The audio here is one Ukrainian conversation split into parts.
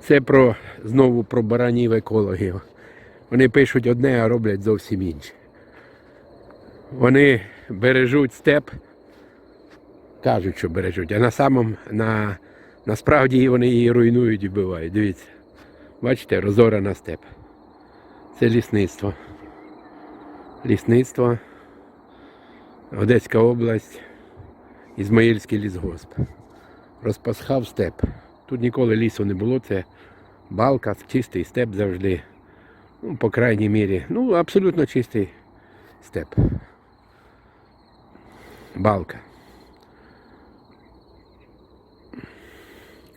Це про знову про баранів екологів. Вони пишуть одне, а роблять зовсім інше. Вони бережуть степ, кажуть, що бережуть, а на самом, на, насправді вони її руйнують і вбивають. Дивіться. Бачите, розорана степ. Це лісництво. Лісництво. Одеська область, Ізмаїльський лісгосп. Розпасхав степ. Тут ніколи лісу не було, це балка, чистий степ завжди. Ну, по крайній мірі. Ну, абсолютно чистий степ. Балка.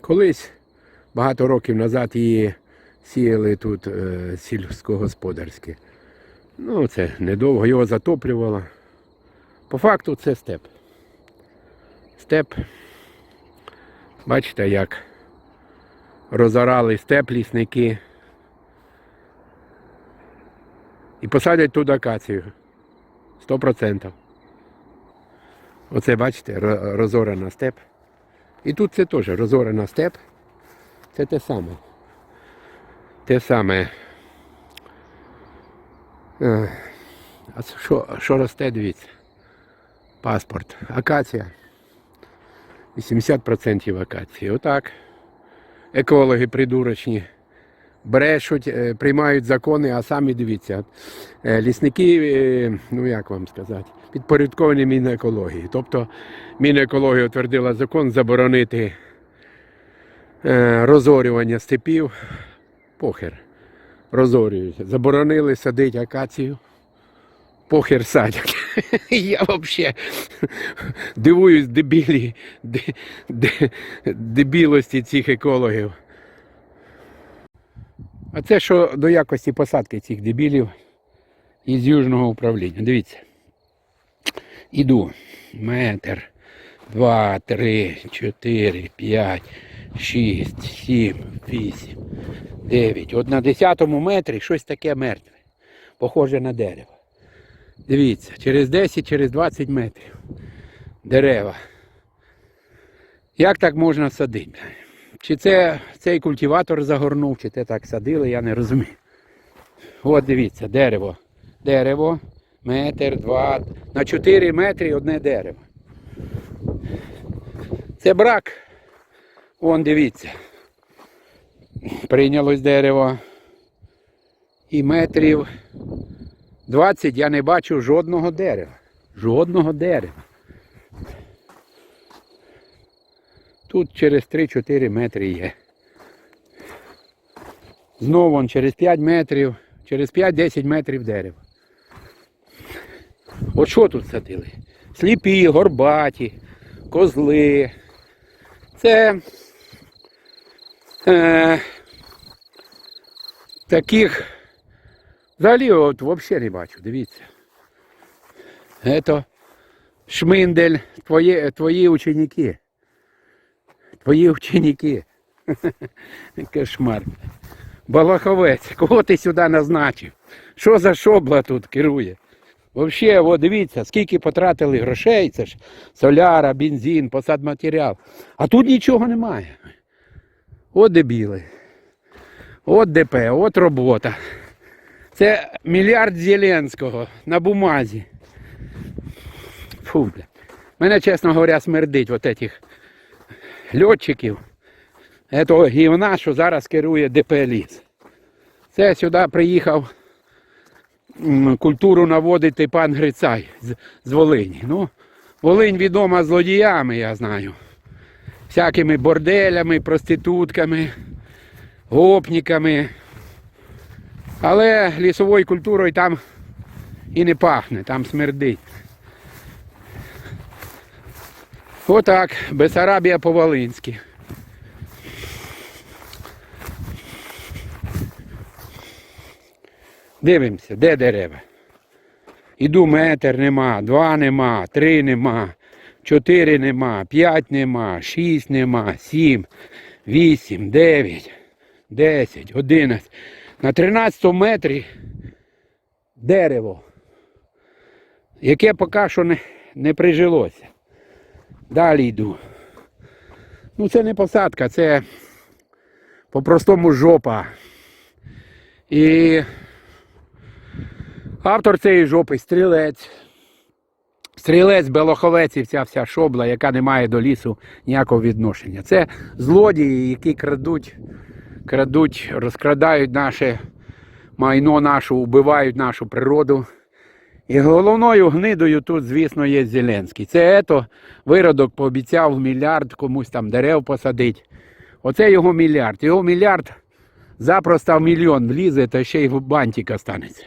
Колись, багато років назад її сіяли тут е, сільськогосподарські. Ну, це недовго його затоплювало. По факту це степ. Степ. Бачите, як розорали степ лісники. І посадять тут акацію. Сто процентів. Оце, бачите, розорена степ. І тут це теж розорена степ. Це те саме. Те саме. Е, А що, що росте, дивіться? Паспорт. Акація. 80% акації. Отак. Екологи придурочні. Брешуть, е, приймають закони, а самі дивіться. е, Лісники, е, ну як вам сказати, підпорядковані Мінекології. Тобто Мінекологія утвердила закон заборонити розорювання степів. Похер. Розорюють. Заборонили садити акацію. Похер садять. Я взагалі дивуюсь дебілі, де, де, дебілості цих екологів. А це що до якості посадки цих дебілів із южного управління. Дивіться. Іду. Метр, два, три, чотири, п'ять, шість, сім, вісім, дев'ять. От на десятому метрі щось таке мертве. Похоже на дерево. Дивіться, через 10, через 20 метрів. Дерева. Як так можна садити? Чи це цей культиватор загорнув, чи це так садили, я не розумію. От дивіться, дерево. Дерево, метр, два, на 4 метри одне дерево. Це брак. Вон дивіться. Прийнялось дерево. І метрів 20 я не бачу жодного дерева. Жодного дерева. Тут через 3-4 метри є. Знову вон через 5 метрів, через 5-10 метрів дерева. От що тут садили? Сліпі, горбаті, козли. Це е, таких взагалі от взагалі не бачу, дивіться. Це шминдель, твої, твої ученики. Твої ученики. Кошмар. Балаховець, кого ти сюди назначив? Що за шобла тут керує? Взагалі, от дивіться, скільки потратили грошей, це ж соляра, бензин, посадматеріал. А тут нічого немає. От дебіли. От ДП, от робота. Це мільярд Зеленського на бумазі. Фу, бля. Мене, чесно говоря, смердить от этих льотчиків. Этого гівна, що зараз керує ДП ліс. Це сюди приїхав культуру наводити пан Грицай з, з Волині. Ну, Волинь відома злодіями, я знаю. Всякими борделями, проститутками, гопниками. Але лісовою культурою там і не пахне, там смердить. Отак, Бесарабія по-волинськи. Дивимося, де дерева. Іду метр нема, два нема, три нема, чотири нема, п'ять нема, шість нема, сім, вісім, дев'ять, десять, одинадцять. На 13 метрі дерево, яке поки що не, не прижилося. Далі йду. Ну це не посадка, це по-простому жопа. І автор цієї жопи стрілець. Стрілець, белоховець і вся вся шобла, яка не має до лісу ніякого відношення. Це злодії, які крадуть, крадуть, розкрадають наше майно нашу, вбивають нашу природу. І головною гнидою тут, звісно, є Зеленський. Це ето виродок пообіцяв мільярд комусь там дерев посадити. Оце його мільярд. Його мільярд запросто в мільйон влізе, та ще й в бантик останеться.